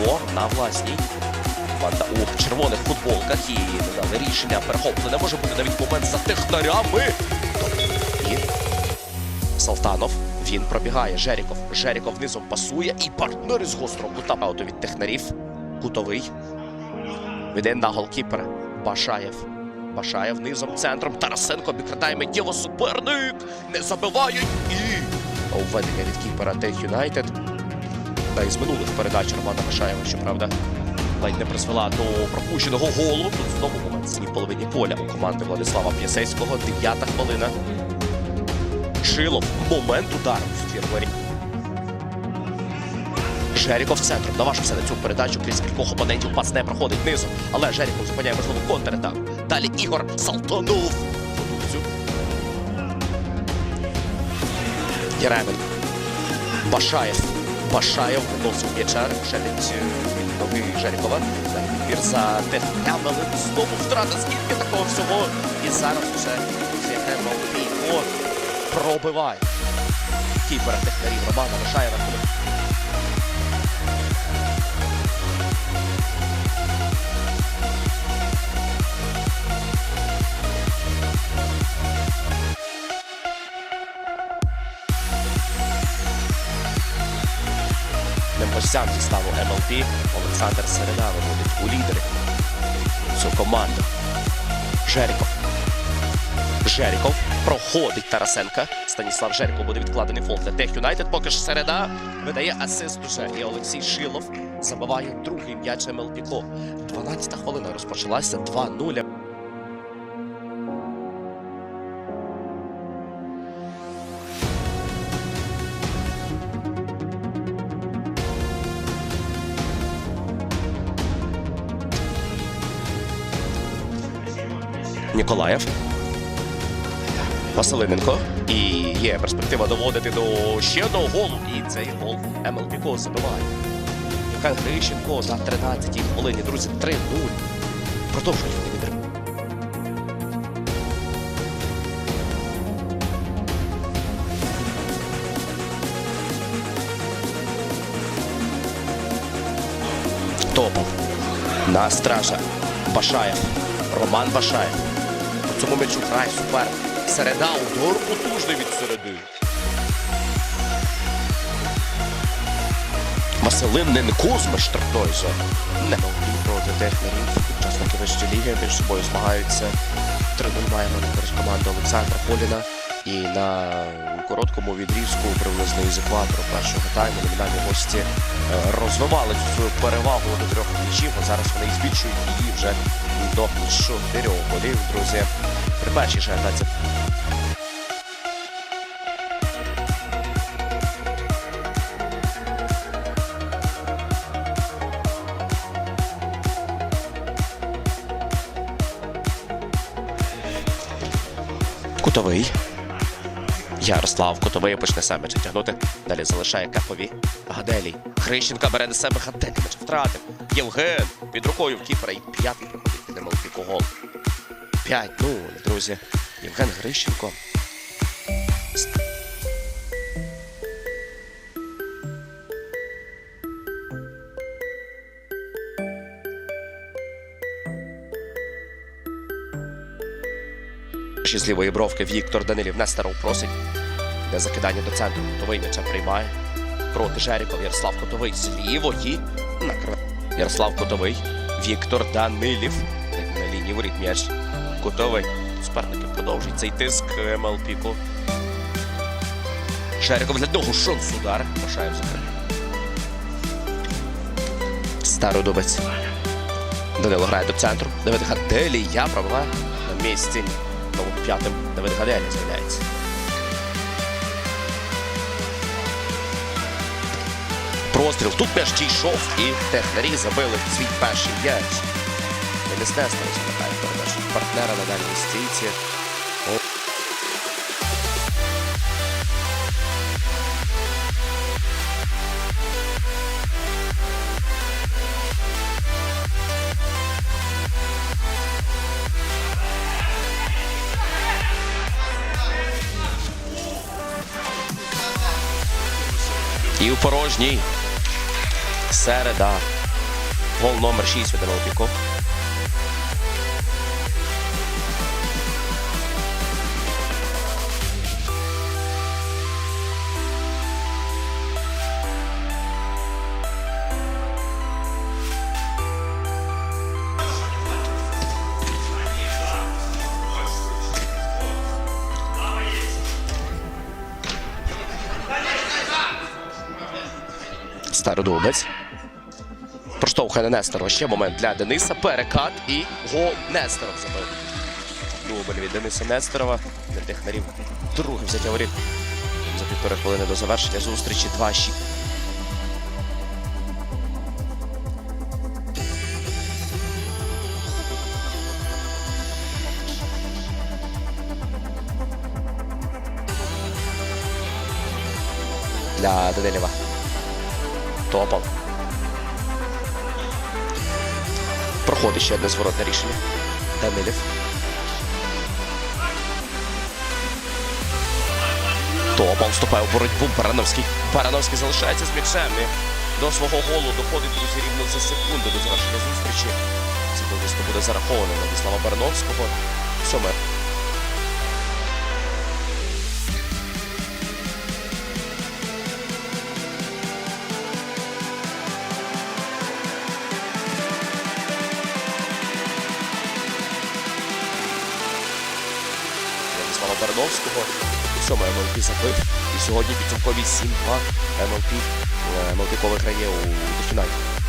МЛП на власній. Команда у червоних футболках і додали рішення перехоплене. Може бути навіть момент за технарями. І Салтанов. Він пробігає. Жеріков. Жеріков низом пасує. І партнер із гострого кута ауту від технарів. Кутовий. Веде на голкіпера. Башаєв. Башаєв низом центром. Тарасенко обікрадає миттєво суперник. Не забиває. І введення від кіпера Тех Юнайтед. Та із минулих передач Романа Башаєва, щоправда, ледь не призвела до пропущеного голу. Тут знову момент в в половині поля у команди Владислава П'ясецького. Дев'ята хвилина. Шилов. Момент удару в твір воріт. Жеріков центром наважився на цю передачу крізь кількох опонентів. Пас не проходить низом. Але Жеріков зупиняє можливу контратаку. Далі Ігор. Футболцю. Єременко. Башаєв. Башаєв виносив м'яча. Шелить від ноги Жерікова. Вір за технямели. Знову втрата. Скільки такого всього. І зараз уже Єфремов Пійко пробиває. Кіпера технарів Романа Башаєва. Гостям зі ставу МЛП Олександр Середа виводить у лідери цю команду. Жеріков. Жеріков проходить Тарасенка. Станіслав Жеріков буде відкладений фол для Тех Юнайтед. Поки ж середа видає асист уже. І Олексій Шилов забиває другий м'яч МЛПКО. 12-та хвилина розпочалася 2-0. Ніколаєв. Василиненко. І є перспектива доводити до ще одного голу. І цей гол МЛПКО забиває. Євген Грищенко на 13-й хвилині. Друзі, 3-0. Продовжують вони відривати. Топов. На стража. Башаєв. Роман Башаєв. Цьому м'ячу грає супер. Середа удар потужний від середи. Василиненко з штрафної зони. Не проти технерів. Учасники вищої ліги між собою змагаються. 3-0 маємо на команди Олександра Поліна. І на короткому відрізку приблизно із екватору першого тайму номінальні гості е, розвивали цю свою перевагу до трьох м'ячів. а Зараз вони збільшують її вже до чотирьох голів, друзі. При першій же Кутовий. Ярослав Кутовий почне саме тягнути. Далі залишає Капові. Гаделій. Хрищенка бере на себе Гаделій. Втратив. Євген під рукою в кіпера і п'ятий приходить під немалпіку гол. 5-0, друзі. Євген Грищенко. З лівої бровки Віктор Данилів Нестеров просить. Де закидання до центру. Котовий м'яча приймає. Проти Жеріков Ярослав Котовий з лівої. Накриває. Ярослав Котовий. Віктор Данилів. Лінії воріт м'яч. Котовий. Суперники продовжують цей тиск МЛПіку. Жеріков для нього шанс удар. Башаєв закрив. Стародубець. Данило грає до центру. Давид Гаделі. Я пробиваю на місці. Тому п'ятим Давид Гаделі з'являється. Простріл. Тут м'яч дійшов і технарі забили свій перший м'яч. Денис Нестер розглядає передачу партнера на дальній стійці. І у порожній. Середа. Гол номер 6 від Олімпіко. Стародубець. Проштовхує на Нестерова. Ще момент для Дениса. Перекат і гол Нестеров забив. Дубль від Дениса Нестерова. Для технарів друге взяття воріт. За півтори хвилини до завершення зустрічі 2-6. Для Данилєва. Топов. Проходить ще одне зворотне рішення. Данилів. Топов вступає у боротьбу. Барановський. Барановський залишається з м'ячем. До свого голу доходить друзі рівно за секунду до завершення зустрічі. Це буде зараховано Владислава Барановського. Сьоме. Владислава Барановського. Сьоме МЛП забив. І сьогодні підсумкові 7-2 МЛП. МЛП виграє у фіналі.